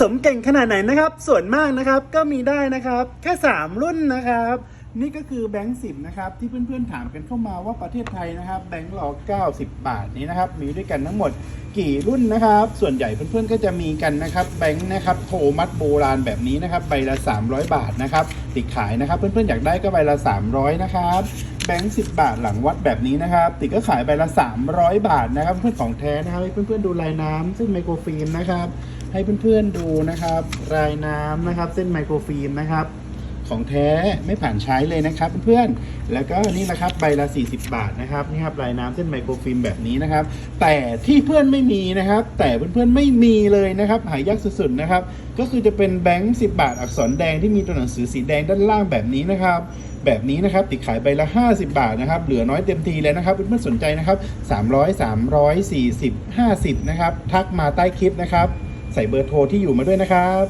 สมเก่งขนาดไหนนะครับ ส่วนมากนะครับก็มีได้นะครับ แค่ 3 รุ่นนะครับ นี่ก็คือแบงค์สิบนะครับ ที่เพื่อนๆถามกันเข้ามาว่าประเทศไทยนะครับ แบงค์รอก90 บาทนี้นะครับ มีด้วยกันทั้งหมดกี่รุ่นนะครับ ส่วนใหญ่เพื่อนๆก็จะมีกันนะครับแบงค์นะครับโทมัสโบราณแบบนี้นะครับใบละ 300 บาทนะครับติดขายนะครับ เพื่อนๆอยากได้ก็ใบละ 300 นะครับแบงค์10บาทหลังวัดแบบนี้นะครับ ติดก็ขายใบละ 300 บาทนะครับ เพื่อนของแท้นะครับให้เพื่อนๆดูลายน้ำซึ่งไมโครฟิล์มนะครับ ให้เพื่อนๆดูนะครับลายน้ำนะครับ เส้นไมโครฟิล์มนะครับ ของแท้ไม่ผ่านใช้เลยนะครับเพื่อนๆแล้วก็นี่นะครับใบละ 40 บาทนะครับนี่ครับลายน้ำเส้นไมโครฟิล์มแบบนี้นะครับ แต่ที่เพื่อนไม่มีนะครับ แต่เพื่อนๆไม่มีเลยนะครับ หายากสุดๆนะครับ ก็คือจะเป็นแบงค์10 บาท อักษรแดงที่มีตัวหนังสือสีแดงด้านล่างแบบนี้นะครับแบบนี้นะครับติดขายใบละ 50 บาทนะครับ เหลือน้อยเต็มทีเลยนะครับเพื่อนๆสนใจนะครับ 300 340 50 นะครับ ทักมาใต้คลิปนะครับ ใส่เบอร์โทรที่อยู่มาด้วยนะครับ